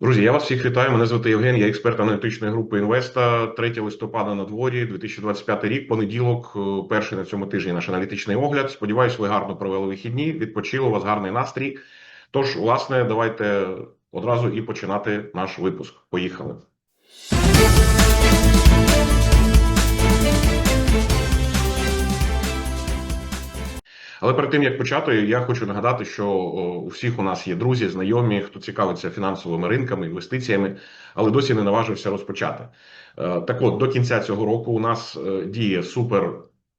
Друзі, я вас всіх вітаю. Мене звати Євген, я експерт аналітичної групи Інвеста. 3 листопада на дворі, 2025 рік, понеділок, е, перший на цьому тижні наш аналітичний огляд. Сподіваюсь, ви гарно провели вихідні, відпочили, у вас гарний настрій. Тож, власне, давайте одразу і починати наш випуск. Поїхали. Але перед тим як почати, я хочу нагадати, що у всіх у нас є друзі, знайомі, хто цікавиться фінансовими ринками, інвестиціями, але досі не наважився розпочати. Е, Так от, до кінця цього року у нас е, діє супер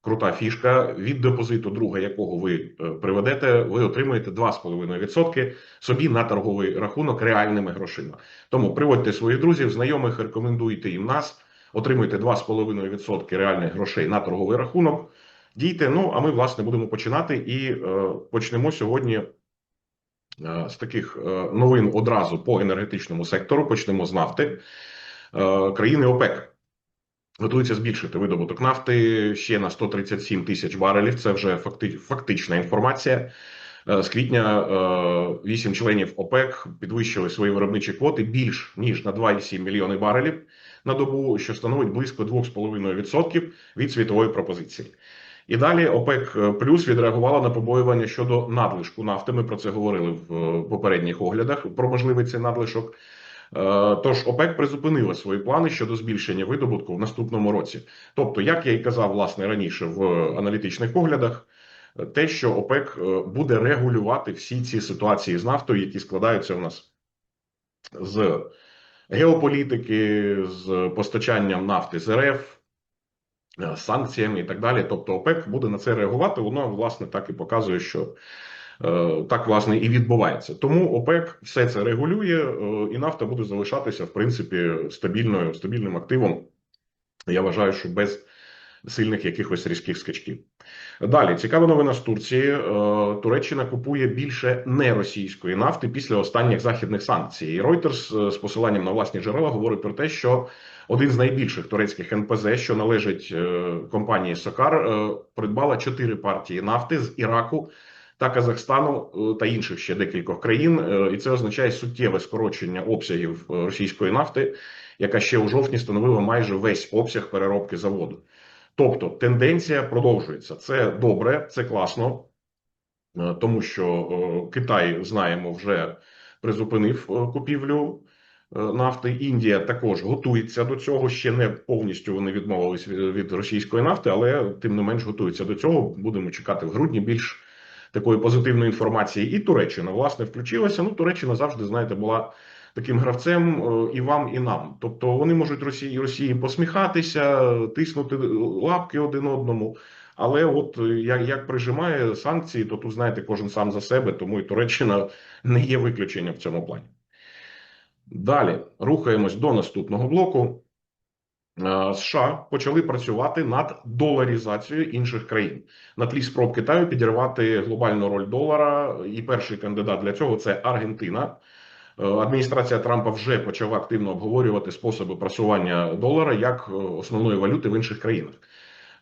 крута фішка, від депозиту, друга якого ви е, приведете, ви отримуєте 2,5% собі на торговий рахунок реальними грошима. Тому приводьте своїх друзів, знайомих, рекомендуйте їм нас, отримуйте 2,5% реальних грошей на торговий рахунок. Дійте, ну а ми власне будемо починати і е, почнемо сьогодні е, з таких е, новин одразу по енергетичному сектору. Почнемо з нафти. Е, країни ОПЕК готуються збільшити видобуток нафти ще на 137 тисяч барелів. Це вже факти, фактична інформація. З квітня 8 членів ОПЕК підвищили свої виробничі квоти більш ніж на 2,7 мільйони барелів на добу, що становить близько 2,5% від світової пропозиції. І далі ОПЕК е, плюс відреагувала на побоювання щодо надлишку нафти. Ми про це говорили в е, попередніх оглядах про можливий цей надлишок. Е, Тож ОПЕК призупинила свої плани щодо збільшення видобутку в наступному році. Тобто, як я і казав власне раніше в аналітичних оглядах, е, те, що ОПЕК буде регулювати всі ці ситуації з нафтою, які складаються у нас з геополітики, з постачанням нафти з РФ, санкціями і так далі. Тобто ОПЕК буде на це реагувати. Воно власне так і показує, що е, так власне і відбувається. Тому ОПЕК все це регулює, е, і нафта буде залишатися в принципі стабільною стабільним активом. Я вважаю, що без сильних якихось різких скачків. Далі цікава новина з Турції. Е, Туреччина купує більше неросійської нафти після останніх західних санкцій. І Reuters е, з посиланням на власні джерела говорить про те, що один з найбільших турецьких НПЗ, що належить е, компанії Сокар, е, придбала чотири партії нафти з Іраку та Казахстану е, та інших ще декількох країн. І це означає суттєве скорочення обсягів російської нафти, яка ще у жовтні становила майже весь обсяг переробки заводу. Тобто тенденція продовжується. Це добре, це класно, тому що Китай знаємо вже призупинив купівлю нафти. Індія також готується до цього. Ще не повністю вони відмовились від, російської нафти, але тим не менш готуються до цього. Будемо чекати в грудні більш такої позитивної інформації. І Туреччина власне включилася. Ну, Туреччина завжди знаєте була таким гравцем е, і вам, і нам. Тобто вони можуть Росії Росії посміхатися, тиснути лапки один одному. Але от е, як, як прижимає санкції, то тут знаєте, кожен сам за себе, тому і Туреччина не є виключенням в цьому плані. Далі рухаємось до наступного блоку. Е, США почали працювати над доларізацією інших країн на тлі спроб Китаю підірвати глобальну роль долара. І перший кандидат для цього це Аргентина. Е, Адміністрація Трампа вже почала активно обговорювати способи просування долара як е, основної валюти в інших країнах.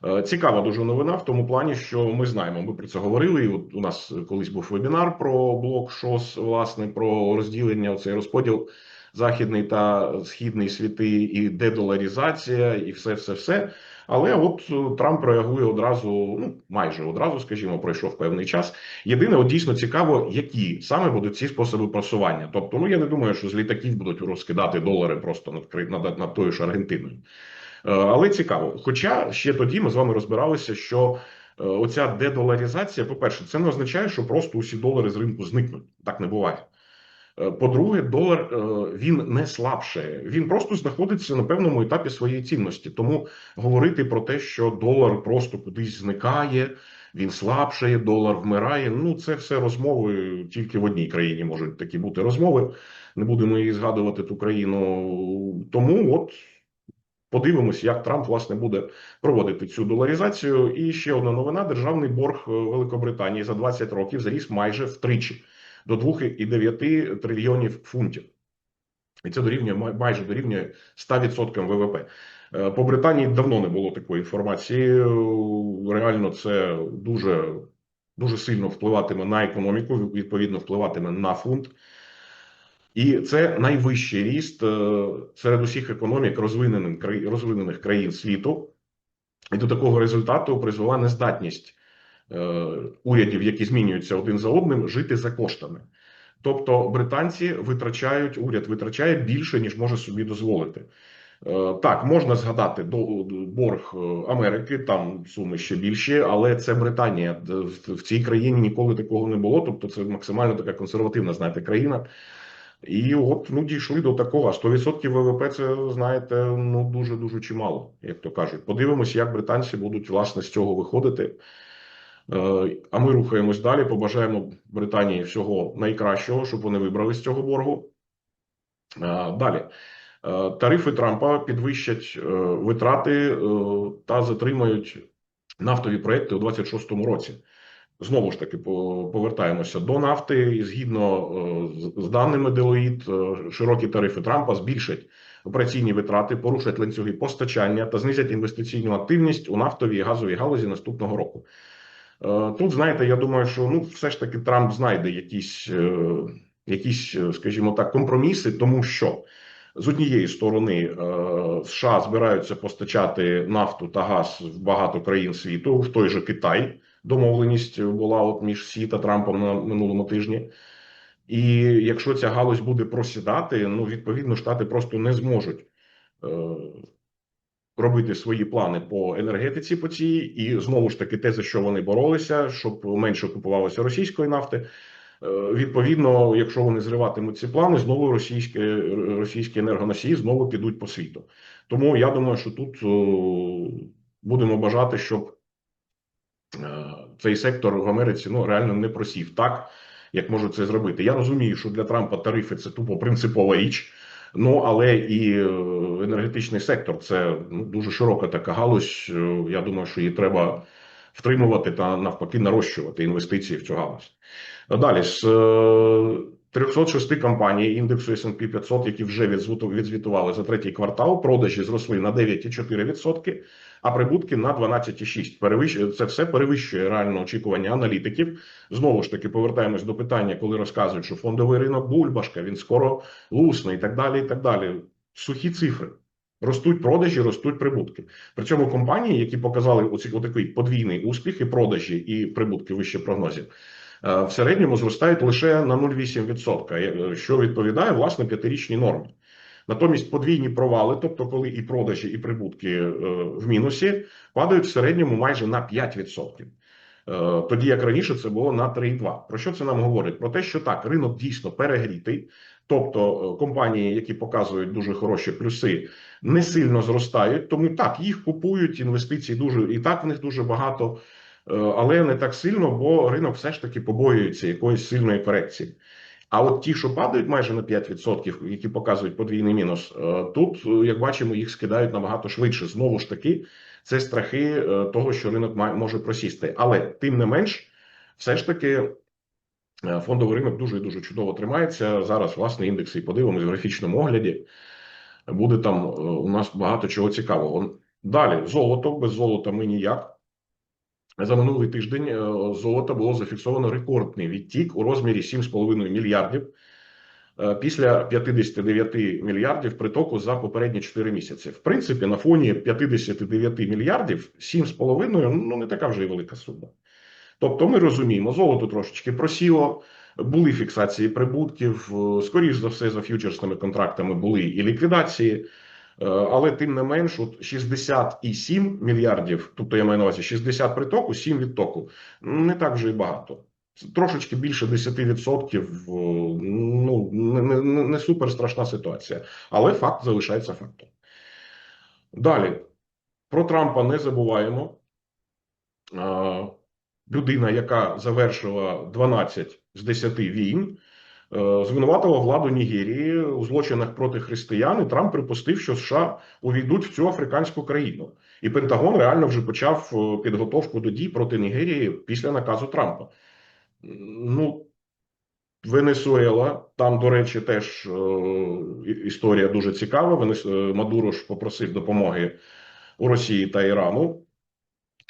Е, Цікава дуже новина в тому плані, що ми знаємо, ми про це говорили. І от у нас колись був вебінар про блок ШОС, власне, про розділення, цей розподіл західний та східний світи, і дедоларізація, і все, все, все. Але от е, Трамп реагує одразу, ну майже одразу, скажімо, пройшов певний час. Єдине, от дійсно цікаво, які саме будуть ці способи просування. Тобто, ну я не думаю, що з літаків будуть розкидати долари просто над над, над тою ж Аргентиною. Е, Але цікаво. Хоча ще тоді ми з вами розбиралися, що е, оця дедоларізація, по-перше, це не означає, що просто усі долари з ринку зникнуть. Так не буває. Е, По-друге, долар він не слабше, він просто знаходиться на певному етапі своєї цінності. Тому говорити про те, що долар просто кудись зникає, він слабшає, долар вмирає. Ну це все розмови тільки в одній країні можуть такі бути розмови. Не будемо її згадувати ту країну. Тому от подивимось, як Трамп власне буде проводити цю доларізацію. І ще одна новина: державний борг Великобританії за 20 років зріс майже втричі до 2,9 трильйонів фунтів. І це дорівнює май- майже дорівнює 100% ВВП. Е, По Британії давно не було такої інформації. Е, Реально, це дуже, дуже сильно впливатиме на економіку, відповідно, впливатиме на фунт. І це найвищий ріст е, серед усіх економік розвинених розвинених країн світу. І до такого результату призвела нездатність е, урядів, які змінюються один за одним, жити за коштами. Тобто британці витрачають уряд витрачає більше ніж може собі дозволити. Е, Так, можна згадати борг Америки, там суми ще більші, але це Британія. В цій країні ніколи такого не було. Тобто, це максимально така консервативна, знаєте, країна. І от ну дійшли до такого. А 100% ВВП це знаєте, ну дуже дуже чимало, як то кажуть. Подивимось, як британці будуть власне з цього виходити. Е, А ми рухаємось далі. Побажаємо Британії всього найкращого, щоб вони вибрали з цього боргу. Е, Далі. Е, Тарифи Трампа підвищать витрати та затримають нафтові проекти у 26-му році. Знову ж таки, по- повертаємося до нафти. І згідно е, з- даними е, широкі тарифи Трампа збільшать операційні витрати, порушать ланцюги постачання та знизять інвестиційну активність у нафтовій і газовій галузі наступного року. Е, Тут, знаєте, я думаю, що ну, все ж таки Трамп знайде якісь, е, якісь, скажімо так, компроміси, тому що з однієї сторони США збираються постачати нафту та газ в багато країн світу, в той же Китай. Домовленість була от між Сі та Трампом на минулому тижні. І якщо ця галузь буде просідати, ну відповідно штати просто не зможуть е, робити свої плани по енергетиці по цій, і знову ж таки, те, за що вони боролися, щоб менше купувалося російської нафти. Е, Відповідно, якщо вони зриватимуть ці плани, знову російські, російські енергоносії знову підуть по світу. Тому я думаю, що тут е, будемо бажати, щоб цей сектор в Америці ну реально не просів так, як можуть це зробити. Я розумію, що для Трампа тарифи це тупо принципова річ. Ну але і е, енергетичний сектор це ну, дуже широка така галузь. Е, Я думаю, що її треба втримувати та навпаки нарощувати інвестиції в цю галузь. Далі з е, 306 компаній індексу S&P 500, які вже відзвіту- відзвітували за третій квартал, продажі зросли на 9,4%, а прибутки на 12,6%. Перевищує це все перевищує реальне очікування аналітиків. Знову ж таки, повертаємось до питання, коли розказують, що фондовий ринок бульбашка, він скоро лусне і так далі. І так далі. Сухі цифри. Ростуть продажі, ростуть прибутки. При цьому компанії, які показали оці отакий подвійний успіх і продажі, і прибутки вище прогнозів, в середньому зростають лише на 0,8%, е, що відповідає власне п'ятирічній нормі. Натомість подвійні провали, тобто коли і продажі, і прибутки е, в мінусі, падають в середньому майже на 5%. Е, Тоді як раніше це було на 3,2. Про що це нам говорить? Про те, що так, ринок дійсно перегрітий, тобто е, компанії, які показують дуже хороші плюси, не сильно зростають. Тому так, їх купують, інвестицій дуже і так в них дуже багато, е, але не так сильно, бо ринок все ж таки побоюється якоїсь сильної корекції. А от ті, що падають майже на 5%, які показують подвійний мінус, е, тут, е, як бачимо, їх скидають набагато швидше. Знову ж таки, це страхи е, того, що ринок може просісти. Але тим не менш, все ж таки. е, Фондовий ринок дуже дуже чудово тримається. Зараз власне індекси і подивимось в графічному огляді. Буде там е, у нас багато чого цікавого. Далі золото без золота ми ніяк. За минулий тиждень е, золота було зафіксовано рекордний відтік у розмірі 7,5 мільярдів е, після 59 мільярдів притоку за попередні 4 місяці. В принципі, на фоні 59 мільярдів 7,5 ну не така вже й велика сума. Тобто, ми розуміємо, золото трошечки просіло, були фіксації прибутків, е, скоріш за все, за ф'ючерсними контрактами були і ліквідації. Е, Але тим не менш, от 67 мільярдів, тобто я маю на увазі 60 притоку, 7 відтоку, не так вже і багато. Трошечки більше 10%, е, ну не, не, не супер страшна ситуація, але факт залишається фактом. Далі про Трампа не забуваємо. Е, Людина, яка завершила 12 з 10 війн, звинуватила владу Нігерії у злочинах проти християн. І Трамп припустив, що США увійдуть в цю африканську країну. І Пентагон реально вже почав е, підготовку до дій проти Нігерії після наказу Трампа. Ну, Венесуела, там, до речі, теж е, історія дуже цікава. Е, Мадуро ж попросив допомоги у Росії та Ірану.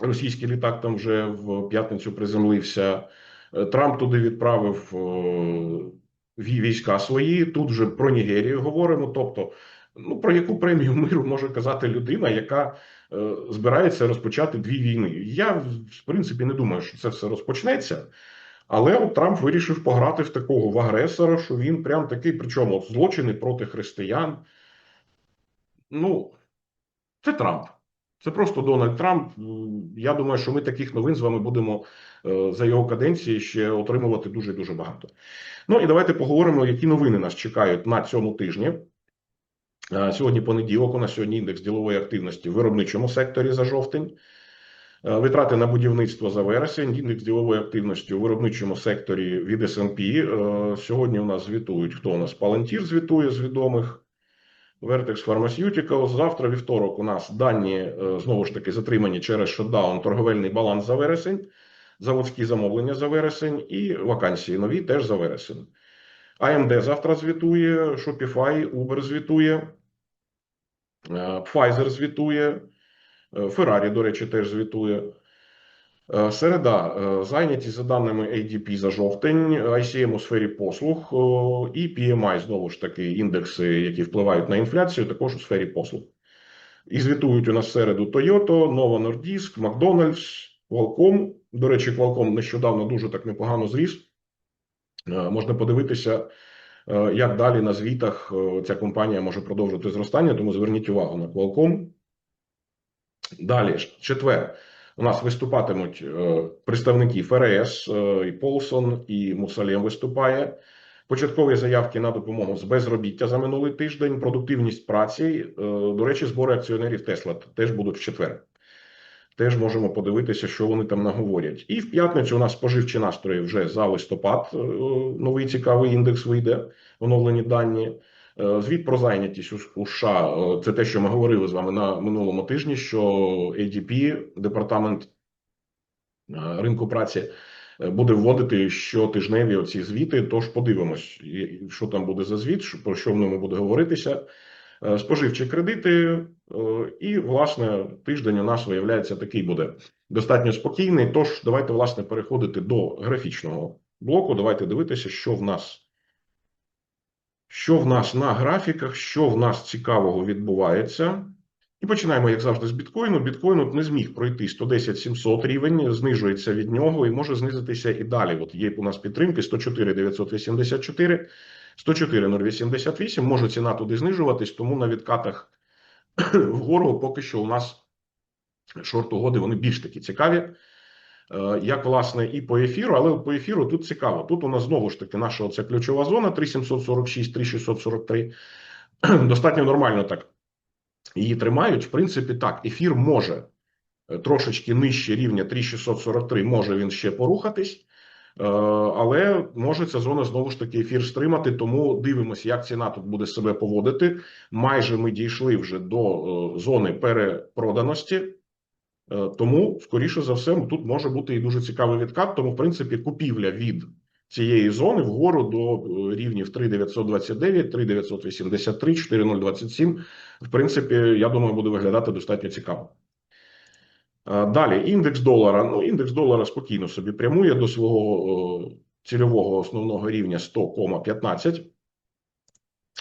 Російський літак там вже в п'ятницю приземлився. Е, Трамп туди відправив е, війська свої. Тут вже про Нігерію говоримо. Тобто, ну про яку премію миру може казати людина, яка е, збирається розпочати дві війни? Я в принципі не думаю, що це все розпочнеться. Але от Трамп вирішив пограти в такого в агресора, що він прям такий, причому злочини проти християн. Ну, це Трамп. Це просто Дональд Трамп. Я думаю, що ми таких новин з вами будемо е, за його каденції ще отримувати дуже дуже багато. Ну і давайте поговоримо, які новини нас чекають на цьому тижні. Е, Сьогодні понеділок. У нас сьогодні індекс ділової активності в виробничому секторі за жовтень. Е, Витрати на будівництво за вересень, індекс ділової активності у виробничому секторі від S&P. Сьогодні у нас звітують, хто у нас Palantir звітує з відомих. Vertex Pharmaceuticals. Завтра вівторок у нас дані е, знову ж таки затримані через шотдаун, торговельний баланс за вересень, заводські замовлення за вересень і вакансії нові теж за вересень. AMD завтра звітує, Shopify, Uber звітує, е, Pfizer звітує, е, Ferrari, до речі, теж звітує. Е, Середа е, зайняті за даними ADP за жовтень, ICM у сфері послуг і PMI, знову ж таки, індекси, які впливають на інфляцію, також у сфері послуг. І звітують у нас середу Toyota, Nova Nordisk, McDonald's, Qualcomm. До речі, Qualcomm нещодавно дуже так непогано зріс. Е, Можна подивитися, е, як далі на звітах е, ця компанія може продовжувати зростання, тому зверніть увагу на Qualcomm. Далі, четвер. У нас виступатимуть е, представники ФРС, е, і Полсон, і Мусалєм виступає. Початкові заявки на допомогу з безробіття за минулий тиждень, продуктивність праці. Е, До речі, збори акціонерів Тесла теж будуть в четвер. Теж можемо подивитися, що вони там наговорять. І в п'ятницю у нас споживчі настрої вже за листопад. Новий цікавий індекс вийде, оновлені дані. Е, Звіт про зайнятість у- США е, це те, що ми говорили з вами на минулому тижні. Що ADP, департамент е, ринку праці, буде вводити щотижневі оці звіти. Тож подивимось, що там буде за звіт, про що в ньому буде говоритися. Споживчі кредити, і власне тиждень у нас виявляється такий буде достатньо спокійний. Тож давайте власне переходити до графічного блоку. Давайте дивитися, що в нас. Що в нас на графіках, що в нас цікавого відбувається. І починаємо, як завжди, з біткоїну. Біткоін от не зміг пройти 110 700 рівень, знижується від нього і може знизитися і далі. От є у нас підтримки 104 984, 104 088. Може ціна туди знижуватись, тому на відкатах вгору поки що у нас шорт угоди вони більш такі цікаві. Е, Як власне і по ефіру, але по ефіру тут цікаво. Тут у нас знову ж таки наша оця ключова зона 3746, 3643. Достатньо нормально так її тримають. В принципі, так, ефір може е, трошечки нижче рівня 3643, може він ще порухатись. Е, Але може ця зона знову ж таки ефір стримати, тому дивимося, як ціна тут буде себе поводити. Майже ми дійшли вже до зони перепроданості. Е, Тому, скоріше за все, тут може бути і дуже цікавий відкат. Тому, в принципі, купівля від цієї зони вгору до е, рівнів 3929, 3983, 4027. В принципі, я думаю, буде виглядати достатньо цікаво. Е, Далі індекс долара. Ну, індекс долара спокійно собі прямує до свого цільового основного рівня 100,15.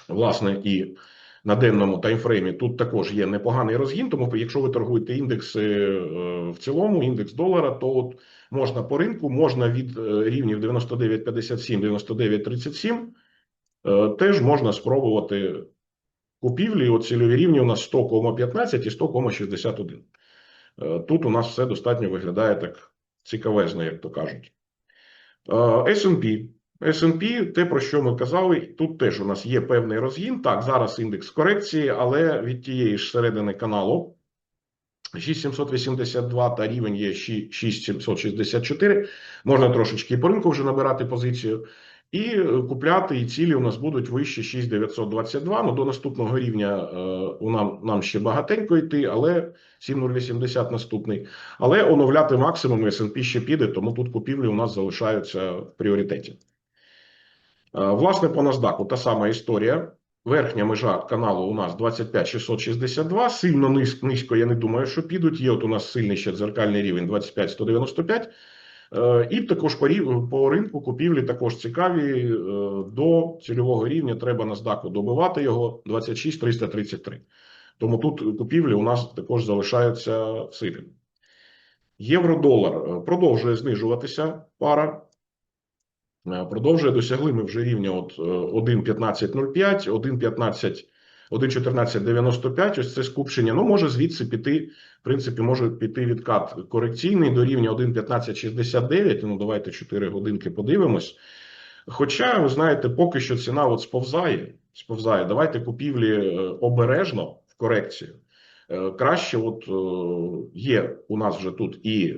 Власне, і на денному таймфреймі тут також є непоганий розгін. Тому, якщо ви торгуєте індекси е, в цілому, індекс долара, то от можна по ринку, можна від е, рівнів 99,57, 99,37, е, теж можна спробувати купівлі. От цільові рівні у нас 100,15 і 100,61. Е, Тут у нас все достатньо виглядає так цікавезно, як то кажуть. S&P. S&P, те, про що ми казали, тут теж у нас є певний розгін. Так, зараз індекс корекції, але від тієї ж середини каналу 6782 та рівень є 6764. Можна трошечки по ринку вже набирати позицію. І е, купляти, і цілі у нас будуть вище 6922. Ну, до наступного рівня е, у нам, нам ще багатенько йти, але 7080 наступний. Але оновляти максимум S&P ще піде, тому тут купівлі у нас залишаються в пріоритеті. Е, Власне, по NASDAQ та сама історія. Верхня межа каналу у нас 25662. Сильно низ- низько, я не думаю, що підуть. Є от у нас сильний ще дзеркальний рівень 25195. Е, І також по, по ринку купівлі також цікаві. Е, До цільового рівня треба NASDAQ добивати його 26 333. Тому тут купівлі у нас також залишаються в силі. Євро-долар продовжує знижуватися пара. Е, Продовжує досягли ми вже рівня от е, 1.1505, 1.15, 1.1495. Ось це скупчення. Ну, може звідси піти, в принципі, може піти відкат корекційний до рівня 1.1569. Ну, давайте 4 годинки подивимось. Хоча, ви знаєте, поки що ціна от сповзає, сповзає. Давайте купівлі е, обережно в корекцію. Е, Краще, от є у нас вже тут і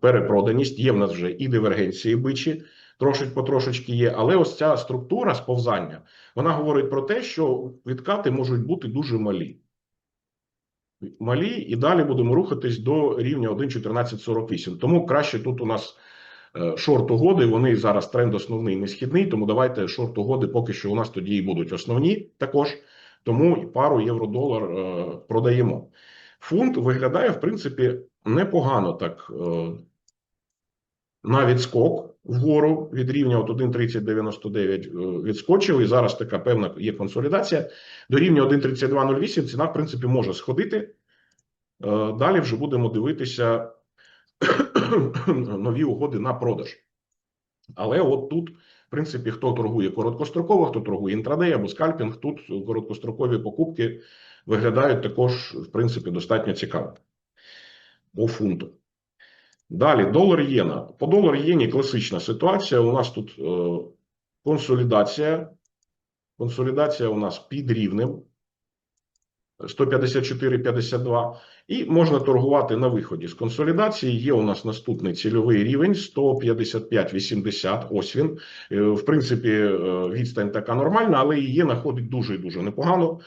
перепроданість, є в нас вже і дивергенції бичі, трошечки потрошечки є, але ось ця структура сповзання, вона говорить про те, що відкати можуть бути дуже малі. Малі, і далі будемо рухатись до рівня 1.1448. Тому краще тут у нас е, шорт угоди. Вони зараз тренд основний не східний, тому давайте шорт угоди поки що у нас тоді і будуть основні також. Тому і пару євро-долар е, продаємо. Фунт виглядає, в принципі, непогано так. На відскок вгору від рівня от 1.3099 е, відскочив, і зараз така певна є консолідація. До рівня 1.3208 ціна, в принципі, може сходити. Е, Далі вже будемо дивитися нові угоди на продаж. Але от тут, в принципі, хто торгує короткостроково, хто торгує інтрадей або скальпінг, тут короткострокові покупки виглядають також, в принципі, достатньо цікаво по фунту. Далі, долар єна. По долар єні класична ситуація. У нас тут е, консолідація. Консолідація у нас під рівнем 154,52. І можна торгувати на виході з консолідації. Є у нас наступний цільовий рівень 155,80. Ось він. Е, В принципі, е, відстань така нормальна, але її знаходить дуже і дуже непогано.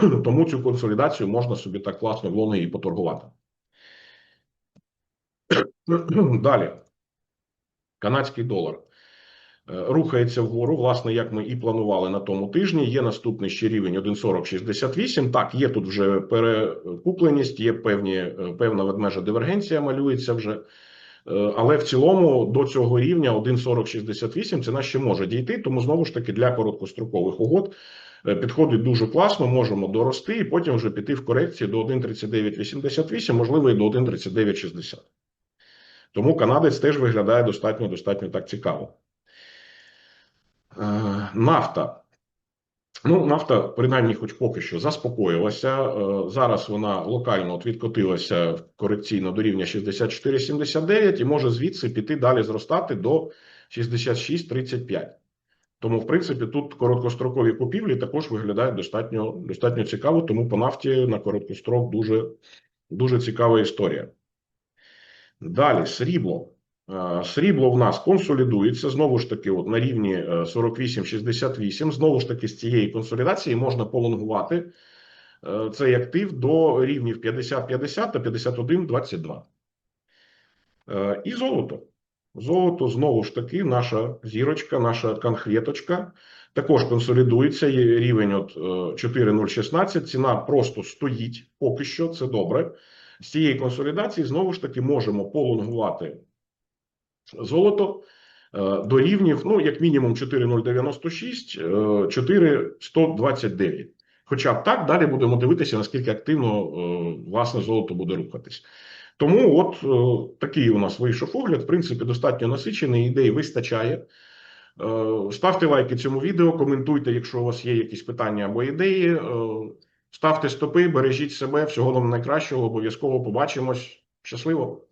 Тому цю консолідацію можна собі так класно в лони і поторгувати. Далі. Канадський долар. Е, Рухається вгору, власне, як ми і планували на тому тижні. Є наступний ще рівень 1,4068. Так, є тут вже перекупленість, є певні, е, певна ведмежа дивергенція малюється вже. Е, Але в цілому до цього рівня 1,4068 ціна ще може дійти. Тому знову ж таки для короткострокових угод підходить дуже класно. Можемо дорости і потім вже піти в корекції до 1,3988, можливо, і до 1,3960. Тому канадець теж виглядає достатньо достатньо так цікаво. Е, Нафта. Ну, нафта, принаймні, хоч поки що заспокоїлася. Е, Зараз вона локально от відкотилася корекційно до рівня 64,79 і може звідси піти далі зростати до 66,35. Тому, в принципі, тут короткострокові купівлі також виглядають достатньо, достатньо цікаво, тому по нафті на короткострок дуже, дуже цікава історія. Далі, срібло. Е, Срібло в нас консолідується знову ж таки, от на рівні е, 48,68. Знову ж таки, з цієї консолідації можна полонгувати е, цей актив до рівнів 50,50 та 51,22. Е, І золото. Золото знову ж таки, наша зірочка, наша конхветочка. Також консолідується. Є рівень от е, 4,016. Ціна просто стоїть поки що. Це добре. З цієї консолідації знову ж таки можемо полонгувати золото е, до рівнів, ну, як мінімум 4,096, е, 4,129. Хоча б так, далі будемо дивитися, наскільки активно е, власне золото буде рухатись. Тому от е, такий у нас вийшов огляд. В принципі, достатньо насичений, ідей вистачає. Е, Ставте лайки цьому відео, коментуйте, якщо у вас є якісь питання або ідеї. Ставте стопи, бережіть себе, всього нам найкращого, обов'язково побачимось. Щасливо!